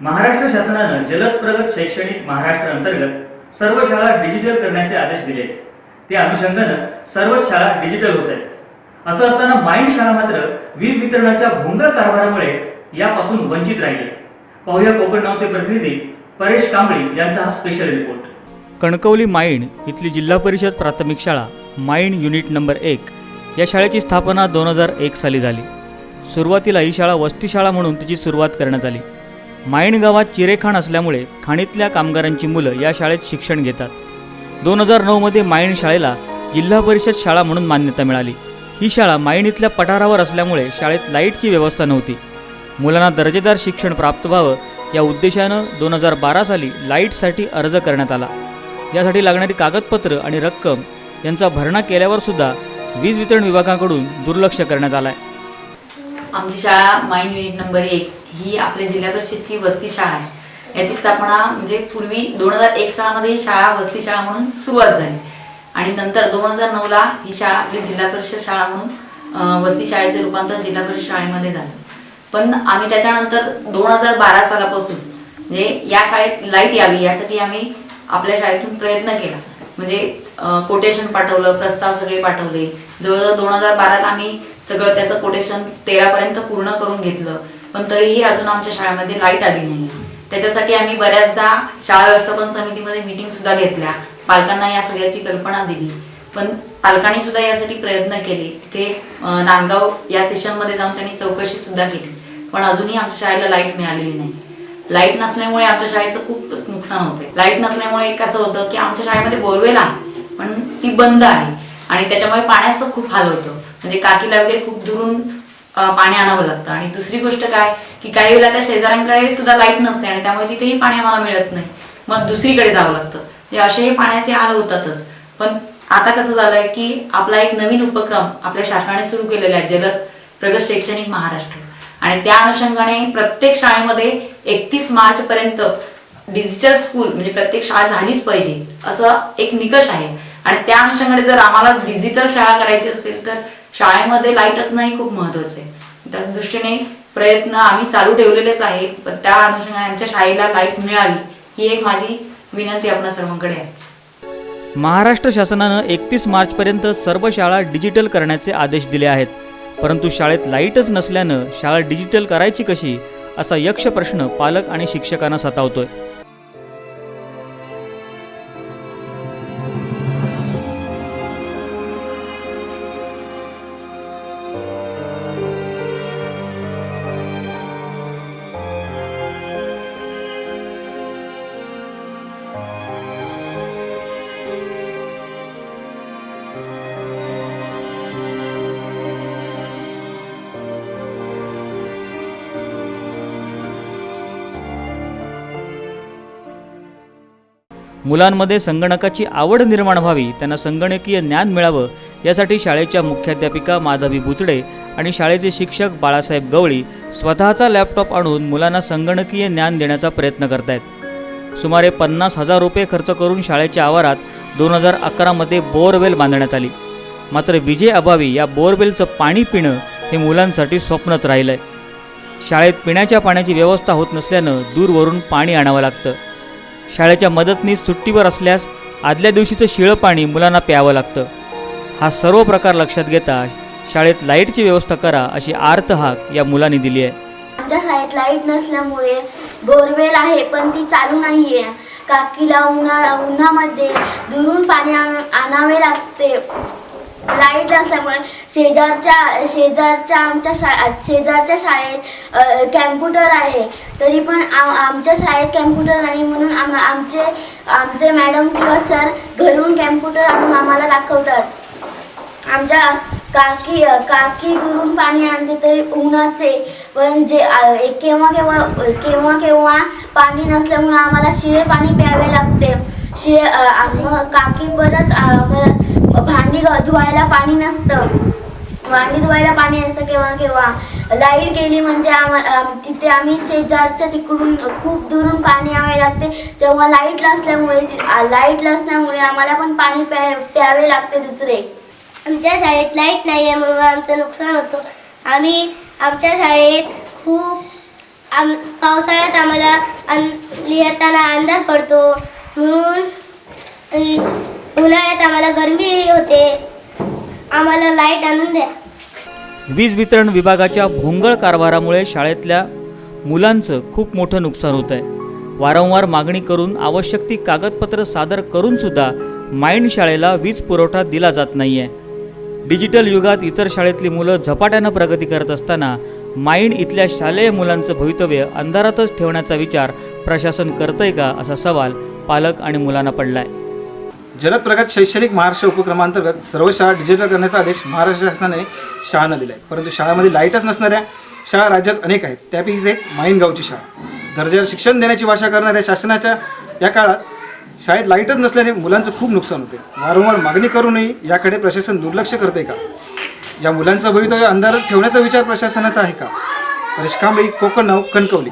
महाराष्ट्र शासनानं जलद प्रगत शैक्षणिक महाराष्ट्र अंतर्गत सर्व शाळा डिजिटल करण्याचे आदेश दिले. त्या अनुषंगानं सर्वच शाळा डिजिटल होत आहेत. असं असताना माइंड शाळा मात्र वीज वितरणाच्या भोंगळ कारभारामुळे यापासून वंचित राहिली. पाहूया कोकण नावचे प्रतिनिधी परेश कांबळी यांचा हा स्पेशल रिपोर्ट कणकवली माइंड इथली जिल्हा परिषद प्राथमिक शाळा माइंड युनिट नंबर एक या शाळेची स्थापना दोन हजार एक साली झाली. सुरुवातीला ही शाळा वस्ती शाळा म्हणून तिची सुरुवात करण्यात आली. माईण गावात चिरेखाण असल्यामुळे खाणीतल्या कामगारांची मुलं या शाळेत शिक्षण घेतात. दोन हजार नऊमध्ये माईण शाळेला जिल्हा परिषद शाळा म्हणून मान्यता मिळाली. ही शाळा माईण इथल्या पठारावर असल्यामुळे शाळेत लाईटची व्यवस्था नव्हती. मुलांना दर्जेदार शिक्षण प्राप्त व्हावं या उद्देशानं दोन हजार बारा साली लाईटसाठी अर्ज करण्यात आला. यासाठी लागणारी कागदपत्र आणि रक्कम यांचा भरणा केल्यावर सुद्धा वीज वितरण विभागाकडून दुर्लक्ष करण्यात आलं आहे आमची शाळा माइन युनिट नंबर एक ही आपल्या जिल्हा परिषदची वस्ती शाळा आहे. याची स्थापना म्हणजे पूर्वी दोन हजार एक सालामध्ये ही शाळा वस्ती शाळा म्हणून सुरुवात झाली. आणि नंतर दोन हजार नऊला ही शाळा आपली जिल्हा परिषद शाळा म्हणून वस्ती शाळेचे रूपांतर जिल्हा परिषद शाळेमध्ये झालं. पण आम्ही त्याच्यानंतर दोन हजार बारा सालापासून म्हणजे या शाळेत लाइट यावी यासाठी आम्ही आपल्या शाळेतून प्रयत्न केला. म्हणजे कोटेशन पाठवलं प्रस्ताव सगळे पाठवले. जवळजवळ दोन हजार बारात आम्ही सगळं त्याचं कोटेशन तेरापर्यंत पूर्ण करून घेतलं. पण तरीही अजून आमच्या शाळेमध्ये लाइट आली नाही. त्याच्यासाठी आम्ही बऱ्याचदा शाळा व्यवस्थापन समितीमध्ये मीटिंग सुद्धा घेतल्या. पालकांना या सगळ्याची कल्पना दिली. पण पालकांनी सुद्धा यासाठी प्रयत्न केले. तिथे नांदगाव या सेशनमध्ये जाऊन त्यांनी चौकशी सुद्धा केली. पण अजूनही आमच्या शाळेला लाइट मिळालेली नाही. लाइट नसल्यामुळे आमच्या शाळेचं खूप नुकसान होतंय. लाइट नसल्यामुळे एक असं होतं की आमच्या शाळेमध्ये बोरवेल आहे पण ती बंद आहे. आणि त्याच्यामुळे पाण्याचं खूप हाल होतं. म्हणजे काकीला वगैरे खूप दुरून पाणी आणावं लागतं. आणि दुसरी गोष्ट काय की काही वेळेला त्या शेजाऱ्यांकडे सुद्धा लाइट नसते आणि त्यामुळे तिथेही पाणी आम्हाला मिळत नाही. मग दुसरीकडे जावं लागतं. म्हणजे असे हे पाण्याचे हाल होतातच. पण आता कसं झालंय की आपला एक नवीन उपक्रम आपल्या शासनाने सुरू केलेला आहे जलद प्रगत शैक्षणिक महाराष्ट्र. आणि त्या अनुषंगाने प्रत्येक शाळेमध्ये एकतीस मार्च पर्यंत डिजिटल स्कूल म्हणजे प्रत्येक शाळा झालीच पाहिजे असं एक निकष आहे. आणि त्या अनुषंगाने जर आम्हाला डिजिटल शाळा करायची असेल तर शाळेमध्ये लाइट असणं ही खूप महत्वाचं आहे. त्याच दृष्टीने प्रयत्न आम्ही चालू ठेवलेलेच आहे पण त्या अनुषंगाने आमच्या शाळेला लाइट मिळावी ही एक माझी विनंती आपणा सर्वांकडे आहे. महाराष्ट्र शासनानं एकतीस मार्चपर्यंत सर्व शाळा डिजिटल करण्याचे आदेश दिले आहेत. परंतु शाळेत लाईटच नसल्यानं शाळा डिजिटल करायची कशी असा यक्ष प्रश्न पालक आणि शिक्षकांना सतावतोय. मुलांमध्ये संगणकाची आवड निर्माण व्हावी त्यांना संगणकीय ज्ञान मिळावं यासाठी शाळेच्या मुख्याध्यापिका माधवी बुचडे आणि शाळेचे शिक्षक बाळासाहेब गवळी स्वतःचा लॅपटॉप आणून मुलांना संगणकीय ज्ञान देण्याचा प्रयत्न करतायत. सुमारे पन्नास हजार रुपये खर्च करून शाळेच्या आवारात दोन हजार अकरामध्ये बोअरवेल बांधण्यात आली. मात्र विजेअभावी या बोअरवेलचं पाणी पिणं हे मुलांसाठी स्वप्नच राहिलं आहे शाळेत पिण्याच्या पाण्याची व्यवस्था होत नसल्यानं दूरवरून पाणी आणावं लागतं. शाळेच्या मदतनीस सुट्टीवर असल्यास आदल्या दिवशीचं शिळं पाणी मुलांना प्यावं लागतं. हा सर्व प्रकार लक्षात घेता शाळेत लाईटची व्यवस्था करा अशी आर्त हाक या मुलांनी दिली आहे. आमच्या शाळेत लाइट नसल्यामुळे बोरवेल आहे पण ती चालू नाहीये. काकीला उन्हा उन्हामध्ये दुरून पाणी आणावे लागते. लाइट नसल्यामुळे शेजारच्या शेजारच्या आमच्या शा शेजारच्या शाळेत कॅम्प्युटर आहे. तरी पण आमच्या शाळेत कॅम्प्युटर नाही म्हणून आम आमचे आमचे मॅडम किंवा सर घरून कॅम्प्युटर आणून आम्हाला दाखवतात. आमच्या काकी काकी दुरून पाणी आणते तरी उन्हाचे पण जे केव्हा केव्हा केव्हा केव्हा पाणी नसल्यामुळे आम्हाला शिळे पाणी प्यावे लागते. शे अ, काकी परत भांडी धुवायला पाणी नसतं. भांडी धुवायला पाणी असतं केव्हा केव्हा. लाइट गेली म्हणजे आम्हाला तिथे आम्ही शेजारच्या तिकडून खूप दुरून पाणी यावे लागते. तेव्हा लाइट नसल्यामुळे लाइट नसल्यामुळे आम्हाला पण पाणी प्या प्यावे लागते दुसरे. आमच्या शाळेत लाइट नाही आहे म्हणून आमचं नुकसान होतं. आम्ही आमच्या शाळेत खूप आम पावसाळ्यात आम्हाला अन लिहिताना अंधार पडतो. म्हणून उन्हाळ्यात आम्हाला गरमी होते. आम्हाला लाइट आणून द्या. वीज वितरण विभागाच्या भोंगळ कारभारामुळे शाळेतल्या मुलांचं खूप मोठं नुकसान होत आहे. वारंवार मागणी करून आवश्यक ती कागदपत्र सादर करून सुद्धा माइंड शाळेला वीज पुरवठा दिला जात नाही आहे डिजिटल युगात इतर शाळेतली मुलं झपाट्यानं प्रगती करत असताना माइंड इथल्या शालेय मुलांचं भवितव्य अंधारातच ठेवण्याचा विचार प्रशासन करतंय का असा सवाल पालक आणि मुलांना पडलाय. जलद प्रगत शैक्षणिक महाराष्ट्र उपक्रमांतर्गत सर्व शाळा डिजिटल करण्याचा आदेश महाराष्ट्र शासनाने शाळांना दिला आहे परंतु शाळामध्ये लाईटच नसणाऱ्या शाळा राज्यात अनेक आहेत. त्यापैकीच एक माईनगावची शाळा. दर्जावर शिक्षण देण्याची भाषा करणाऱ्या शासनाच्या या काळात शाळेत लाईटच नसल्याने मुलांचं खूप नुकसान होते. वारंवार मागणी करूनही याकडे प्रशासन दुर्लक्ष करते का? या मुलांचं भवितव्य अंधारात ठेवण्याचा विचार प्रशासनाचा आहे का? परेश कोकण नाव कणकवली.